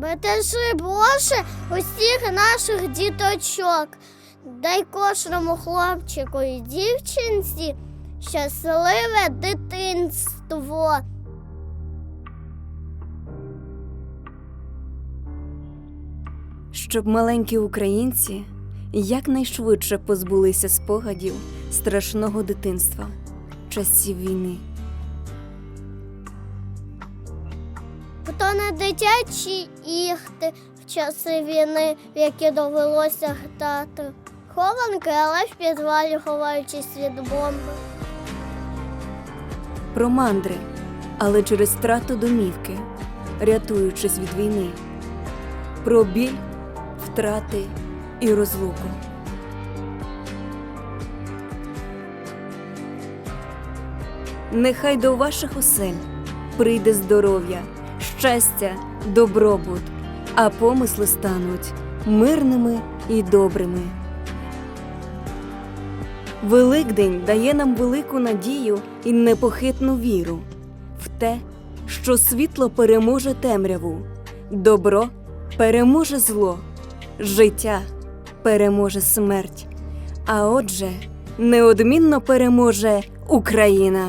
Бережи, Боже, усіх наших діточок. Дай кожному хлопчику і дівчинці щасливе дитинство. щоб маленькі українці якнайшвидше позбулися спогадів страшного дитинства часів війни. То не дитячі ігти в часи війни, в які довелося гтати. Хованки, але в підвалі ховаючись від бомби. Про мандри, але через страту домівки, рятуючись від війни, про біль, втрати і розлуку. Нехай до ваших осель прийде здоров'я, щастя, добробут, а помисли стануть мирними і добрими. Великдень дає нам велику надію і непохитну віру в те, що світло переможе темряву, добро переможе зло, життя переможе смерть. А отже, неодмінно переможе Україна.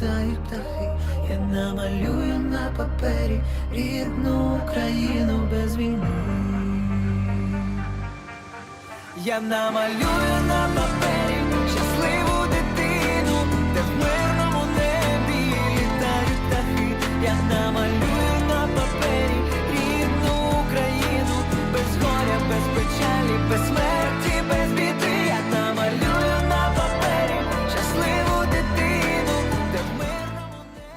Літають птахи. Я намалюю на папері рідну Україну без війни. Я намалюю на папері